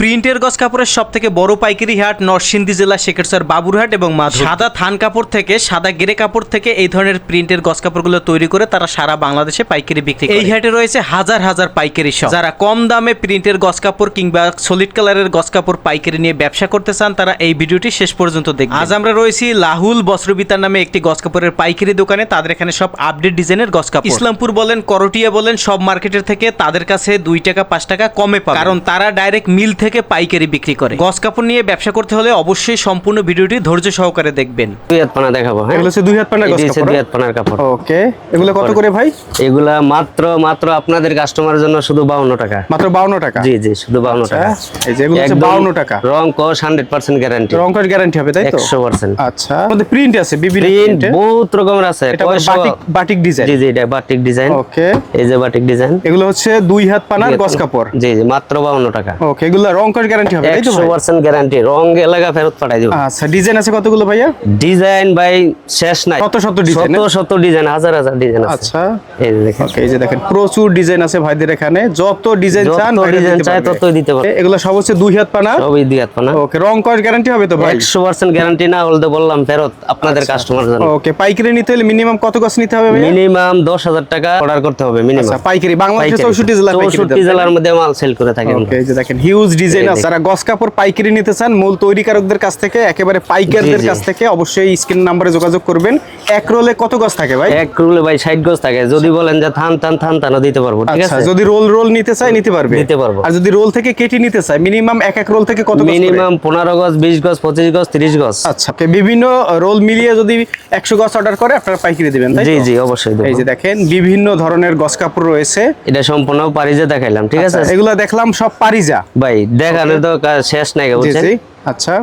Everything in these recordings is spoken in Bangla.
প্রিন্টের গজ কাপড়ের সব থেকে বড় পাইকারি হাট নরসিংদী জেলা শেখেরচর বাবুরহাট এবং মাধব। সাদা থান কাপড় থেকে সাদা গেরে কাপড় থেকে এই ধরনের প্রিন্টের গজ কাপড়গুলো তৈরি করে তারা সারা বাংলাদেশে পাইকারি বিক্রি এই হাটে রয়েছে হাজার হাজার পাইকারি শপ। যারা কম দামে প্রিন্টের গজ কাপড় কিংবা সলিড কালারের গজ কাপড় পাইকারি নিয়ে ব্যবসা করতে চান তারা এই ভিডিওটি শেষ পর্যন্ত দেখবেন। আজ আমরা রয়েছি লাহুল বস্ত্রবিতার নামে একটি গজ কাপড়ের পাইকারি দোকানে। তাদের এখানে সব আপডেট ডিজাইনের গজ কাপড়। ইসলামপুর বলেন করটিয়া বলেন সব মার্কেটের থেকে তাদের কাছে দুই টাকা পাঁচ টাকা কমে পাবে। কারণ তারা ডাইরেক্ট মিল থেকে পাইকারি বিক্রি করে। গজ কাপড় নিয়ে ব্যবসা করতে হলে অবশ্যই সম্পূর্ণ ভিডিওটি ধৈর্য সহকারে দেখবেন। দুই হাত পানা দেখাবো হ্যাঁ? এগুলো হচ্ছে দুই হাত যে হচ্ছে কাপড় দুই হাত পানার কাপড়। ওকে এগুলো কত করে ভাই? এগুলা মাত্র মাত্র আপনাদের কাস্টমারের জন্য শুধু বাউন্ন টাকা। মাত্র বাউন্ন টাকা? জি জি শুধু বাউন্ন আচ্ছা, টাকা। এই যে এগুলো হচ্ছে একদম বাউন্ন টাকা। রং কস হান্ড্রেড পার্সেন্ট গ্যারান্টি রংকশ গ্যারান্টি হবে তাই তো? একশো পার্সেন্ট আচ্ছা আমাদের প্রিন্ট আছে বিভিন্ন প্রিন্ট বহুত রকমের আছে এটা বাটিক বাটিক ডিজাইন জি জি এটা বাটিক ডিজাইন ওকে এই যে বাটিক ডিজাইন এগুলো হচ্ছে দুই হাত পানার গস কাপড়। জি জি মাত্র বাউন্ন টাকা। ওকে এগুলো রংকশ গ্যারান্টি হবে তাই তো একশো ভাই পার্সেন্ট গ্যারান্টি রং এলাকা ফেরত পাঠাই দিব। আচ্ছা ডিজাইন আছে কতগুলো ভাইয়া? ডিজাইন ভাই শেষ নাই। শত শত design, শত শত ডিজাইন হাজার হাজার ডিজাইন আছে। আচ্ছা। এই দেখেন। ওকে এই যে দেখেন প্রচুর ডিজাইন আছে ভাইদের এখানে। যত ডিজাইন চান ভাইরা ডিজাইন চাই ততই দিতে পারবে। এগুলো সব হচ্ছে দুই হাত পানা? সবই দুই হাত পানা। ওকে রংকশ গ্যারান্টি হবে তো ভাই? একশো পার্সেন্ট গ্যারান্টি না হলে বললাম ফেরত আপনাদের আচ্ছা। কাস্টমার জন্য। ওকে পাইকারি নিতে হলে মিনিমাম কত গজ নিতে হবে মিনিমাম দশ হাজার টাকা অর্ডার করতে হবে আচ্ছা পাইকারি বাংলাদেশের চৌষট্টি জেলা চৌষট্টি জেলার মধ্যে মাল সেল করে থাকি। ওকে এই যে দেখেন হিউজ ডিজাইন আছে। যারা গস কাপড় পাইকারি নিতে চান মূল তৈরিকারকদের কাছ থেকে একেবারে পাইকারদের। কাছ থেকে অবশ্যই স্ক্রিন নাম্বারে যোগাযোগ করবেন। এক রোলে কত গজ থাকে ভাই? এক রুলে ভাই ষাট গজ থাকে। যদি বলেন যে থান থান থান থানও দিতে পারব ঠিক আচ্ছা আছে? যদি রোল রোল নিতে চাই নিতে পারবে। নিতে পারব। আর যদি রোল থেকে কেটে নিতে চাই মিনিমাম এক এক রোল থেকে কত গজ মিনিমাম পনেরো গজ বিশ গজ পঁচিশ গজ তিরিশ গজ আচ্ছা বিভিন্ন রোল মিলিয়ে যদি একশো গজ অর্ডার করে আপনারা পাইকারি দিবেন তাই জি জি অবশ্যই। এই যে দেখেন বিভিন্ন ধরনের গস কাপড় রয়েছে। এটা সম্পূর্ণ পারিজা দেখাইলাম ঠিক আছে? আচ্ছা, এগুলো দেখলাম সব পারিজা। ভাই দেখানো তো শেষ নাই বুঝছেন? আচ্ছা।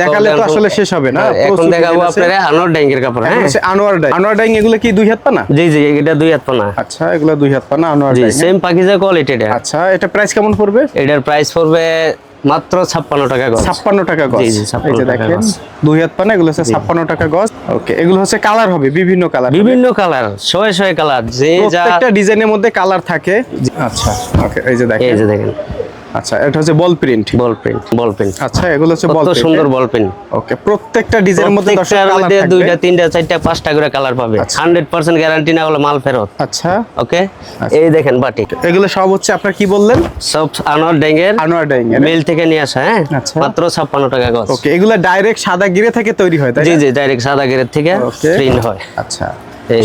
দেখালে তো আসলে শেষ হবে না হ্যাঁ, এখন দেখাবো আপনারা আনোয়ার ড্যাঙ্গের কাপড় হ্যাঁ। আনোয়ার ডাই আনোয়ার ডাইং এগুলো কি দুই হাত পানা? জি জি এটা দুই হাত পানা। আচ্ছা এগুলো দুই হাত পানা আনোয়ার জি ডাইং সেম পাকিজা কোয়ালিটি এটা আচ্ছা এটা প্রাইস কেমন পড়বে? এটার প্রাইস পড়বে মাত্র ছাপ্পান্ন টাকা গজ। ছাপ্পান্ন টাকা গজ। জি, জি, 56 টাকা দেখেন গজ। দুই হাত পানা এগুলো হচ্ছে ছাপ্পান্ন টাকা গজ। ওকে এগুলো হচ্ছে কালার হবে বিভিন্ন কালার বিভিন্ন কালার শয়ে শয়ে কালার যে যা প্রত্যেকটা ডিজাইনের মধ্যে কালার থাকে। আচ্ছা ওকে এই যে এই যে দেখেন। আচ্ছা এটা হচ্ছে ball print ball print ball print আচ্ছা এগুলো হচ্ছে বল সুন্দর বল প্রিন্ট ওকে প্রত্যেকটা ডিজাইনের মধ্যে দশটা কালার মধ্যে দুইটা তিনটা চারটা পাঁচটা করে কালার পাবে। আচ্ছা। হান্ড্রেড পার্সেন্ট গ্যারান্টি না হলে মাল ফেরত। আচ্ছা। ওকে? এই দেখেন বাটিক এগুলো সব হচ্ছে আপনার কি বললেন? সব আনোয়ার ড্যাঙ্গের আনোয়ার ডাইং মিল থেকে নিয়ে আসা হ্যাঁ? আচ্ছা। মাত্র ছাপ্পান্ন টাকা গজ। ওকে এগুলো ডাইরেক্ট সাদা গিরে থেকে তৈরি হয় তাই জি জি ডাইরেক্ট সাদা গেরের থেকে প্রিন্ট হয়। আচ্ছা।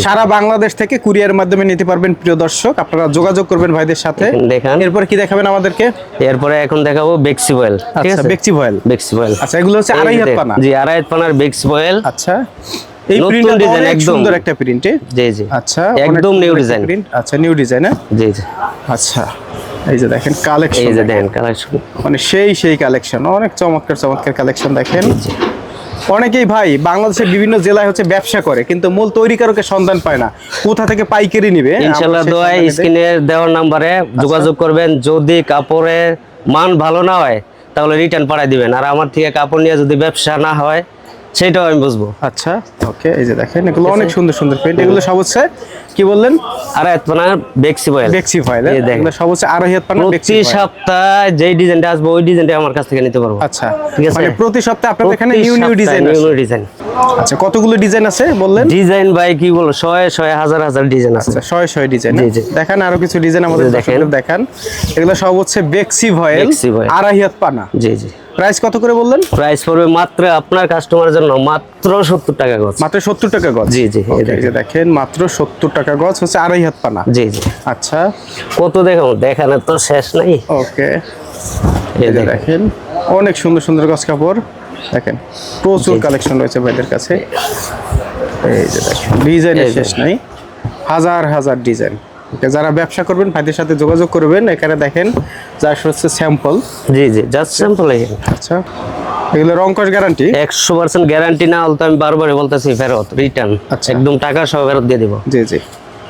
সারা বাংলাদেশ থেকে কুরিয়ার মাধ্যমে নিতে পারবেন প্রিয় দর্শক। আপনারা যোগাযোগ করবেন ভাইদের সাথে। দেখেন, দেখান এরপর কি দেখাবেন আমাদেরকে? এরপরে এখন দেখাবো বেক্সি বয়েল ঠিক আচ্ছা আছে? বেকচি ভয়েল বেক্সি বয়েল আচ্ছা এগুলো হচ্ছে আড়াই হাত পানা। জি আড়াই হাত পানার বেক্সি বয়েল আচ্ছা এই প্রিন্টটা অনেক একদম। সুন্দর একটা প্রিন্টে জি জি। আচ্ছা একদম নিউ ডিজাইন আচ্ছা নিউ ডিজাইন জি জি। আচ্ছা এই যে দেখেন এই কালেকশন যে দেন কালেকশন মানে সেই সেই কালেকশন অনেক চমৎকার চমৎকার কালেকশন দেখেন। অনেকেই ভাই বাংলাদেশের বিভিন্ন জেলায় হচ্ছে ব্যবসা করে কিন্তু মূল তৈরিকারকের সন্ধান পায় না। কোথা থেকে পাইকারি নিবে? ইনশাআল্লাহ দোয়া স্ক্রিনের দেওয়ার নাম্বারে যোগাযোগ করবেন। যদি কাপড়ের মান ভালো না হয় তাহলে রিটার্ন পাঠাই দিবেন। আর আমার থেকে কাপড় নিয়ে যদি ব্যবসা না হয় সেটাও আমি বুঝব। আচ্ছা ওকে এই যে দেখেন এগুলো অনেক সুন্দর সুন্দর প্রিন্ট এগুলো সব হচ্ছে কি বললেন? আর বেক্সি বয়েল বেক্সি ফাইল এই দেখেন। এগুলো সব হচ্ছে আড়াই হাত পানা বেক্সি প্রতি সপ্তাহে যেই ডিজাইনটা আসবে ওই ডিজাইনটা আমার কাছ থেকে নিতে পারব। আচ্ছা ঠিক আছে। মানে প্রতি সপ্তাহে আপনাদের এখানে new new design new new design আচ্ছা কতগুলো ডিজাইন আছে বললেন? ডিজাইন ভাই কি বলো শয়ে শয়ে হাজার হাজার ডিজাইন আছে। শয়ে শয়ে ডিজাইন। দেখান আরও কিছু ডিজাইন আমাদের যে দেখেন। দেখান। এগুলো সব হচ্ছে বেক্সি বেক্সি ভয়েল। আড়াই হাত পানা। জি জি। প্রাইস কত করে বললেন? প্রাইস পড়বে মাত্র আপনার কাস্টমারের জন্য মাত্র সত্তর টাকা গজ। মাত্র সত্তর টাকা গজ? জি, জি, এই Okay, যে দেখেন মাত্র সত্তর টাকা গজ হচ্ছে আড়াই হাত পানা। জি জি। আচ্ছা। কত দেখো দেখানোর তো শেষ নাই। ওকে এই এই যে দেখেন। দেখেন অনেক সুন্দর সুন্দর গজ কাপড়। দেখেন প্রচুর কালেকশন রয়েছে ভাইদের কাছে। এই যে দেখেন ডিজাইনের শেষ নাই। হাজার হাজার ডিজাইন যারা ব্যবসা করবেন ভাইদের সাথে যোগাযোগ করবেন। এখানে দেখেন যা হচ্ছে স্যাম্পল জি জি জাস্ট স্যাম্পল আচ্ছা। এগুলো রংকশ গ্যারান্টি একশো পার্সেন্ট গ্যারান্টি না হলে তো আমি বারবারই বলতেছি ফেরত রিটার্ন আচ্ছা। একদম টাকা সহ ফেরত দিয়ে দিব। জি জি।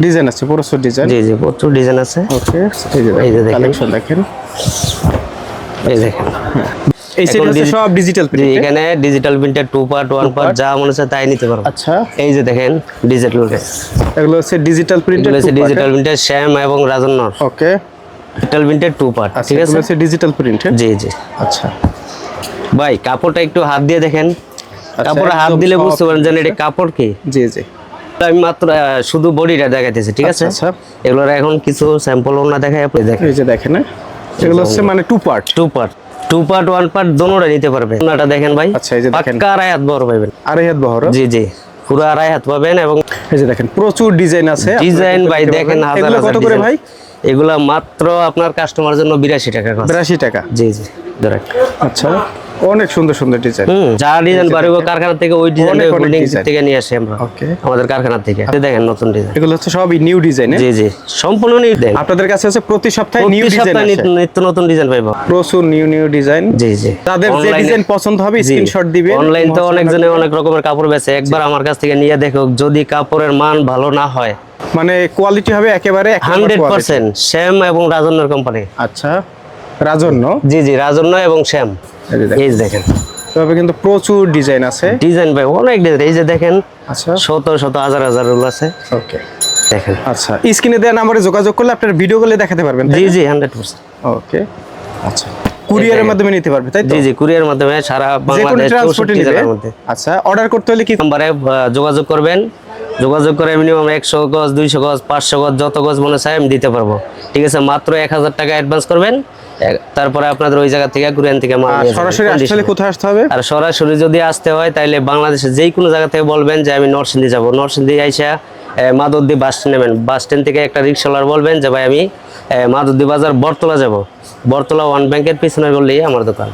ডিজাইন আছে প্রচুর ডিজাইন জি জি প্রচুর ডিজাইন আছে। ওকে এই যে এই যে দেখেন। কালেকশন দেখেন। এই দেখেন। এই সেট হচ্ছে সব ডিজিটাল প্রিন্ট এখানে digital printer two part one part যা মনে তাই নিতে আচ্ছা। এই যে দেখেন ডিজিটাল এগুলো হচ্ছে ডিজিটাল প্রিন্ট এগুলো হচ্ছে ডিজিটাল প্রিন্টার শ্যাম এবং রাজন্নর ওকে ডিজিটাল প্রিন্টের টু পার্ট আচ্ছা ঠিক আছে? হচ্ছে ডিজিটাল প্রিন্টের জি জি। আচ্ছা। ভাই কাপড়টা একটু হাত দিয়ে দেখেন। কাপড়ে হাত দিলে বুঝতে পারেন যে এটা কাপড় কি? জি জি। আমি মাত্র শুধু বডিটা দেখাইতেছি ঠিক আছে? আচ্ছা, আচ্ছা। এগুলোর এখন কিছু স্যাম্পল না দেখাই আপনি দেখেন। এই যে দেখেন হ্যাঁ? এগুলো হচ্ছে মানে two part two part two part one part দোনোটা নিতে পারবে ওনাটা দেখেন ভাই আচ্ছা, এই যে দেখেন। পাক্কা আড়াই হাত বড় পাবেন। আড়াই হাত বহর জি জি পুরো আড়াই হাত পাবেন এবং এই যে দেখেন প্রচুর ডিজাইন আছে ডিজাইন ভাই দেখেন। হাজার হাজার কত করে ভাই? এগুলা মাত্র আপনার কাস্টমার জন্য বিরাশি টাকা বিরাশি টাকা। জি জি আচ্ছা। অনেক সুন্দর সুন্দর ডিজাইন যা ডিজাইন পারব কারখানা থেকে ওই ডিজাইন বিল্ডিং থেকে নিয়ে আসি আমরা. আমাদের কারখানা থেকে। এই দেখেন নতুন ডিজাইন এগুলো হচ্ছে সবই নিউ ডিজাইন জি জি। সম্পূর্ণ নিউ ডিজাইন আপনাদের কাছে আছে প্রতি সপ্তাহে নিউ প্রতি ডিজাইন সপ্তাহে নিত্য- নতুন ডিজাইন পাইবো। প্রচুর নিউ নিউ ডিজাইন জি জি। তাদের যে ডিজাইন পছন্দ হবে স্ক্রিনশট দিবেন। অনলাইন তো অনেক জনে অনেক রকমের কাপড় বেচে। একবার আমার কাছ থেকে নিয়ে দেখো যদি কাপড়ের মান ভালো না হয়। মানে কোয়ালিটি হবে একেবারে এক number hundred quality। Percent Shyam এবং রাজন্যর কোম্পানি আচ্ছা। রাজন্য? জি জি রাজন্য এবং শ্যাম। এই যে দেখেন। তবে কিন্তু প্রচুর ডিজাইন আছে। ডিজাইন ভাই অনেক ডিজাইন। এই যে দেখেন আচ্ছা। শত শত হাজার হাজার রুল আছে। ওকে। দেখেন। আচ্ছা স্ক্রিনে দেওয়া নাম্বারে যোগাযোগ করলে আপনার ভিডিও কলে দেখাতে পারবেন জি জি হান্ড্রেড পার্সেন্ট ওকে। আচ্ছা কুরিয়ারের মাধ্যমে নিতে পারবে তাই তো? জি জি কুরিয়ার মাধ্যমে সারা বাংলাদেশ ট্রান্সপোর্টে নিবে। আচ্ছা অর্ডার করতে হলে কি নম্বরে যোগাযোগ করবেন। যোগাযোগ করে মিনিমাম একশো গজ দুইশো গজ পাঁচশো গজ যত গজ মনে চাই আমি দিতে পারব। ঠিক আছে মাত্র এক হাজার টাকা অ্যাডভান্স করবেন। তারপরে আপনাদের ওই জায়গা থেকে কুরিয়ান থেকে মাল আর সরাসরি আসলে কোথায় আসতে হবে? আর সরাসরি যদি আসতে হয় তাহলে বাংলাদেশের যেই কোনো জায়গা থেকে বলবেন যে আমি নরসিংদী যাব। নরসিংদী আইসা মাদুদ্দি বাস স্ট্যান্ড নেবেন। বাস স্ট্যান্ড থেকে একটা রিক্সাওয়ালার বলবেন যে ভাই আমি মাদুদ্দি বাজার বরতলা যাব। বরতলা ওয়ান ব্যাংকের পিছনে বললেই আমার দোকান।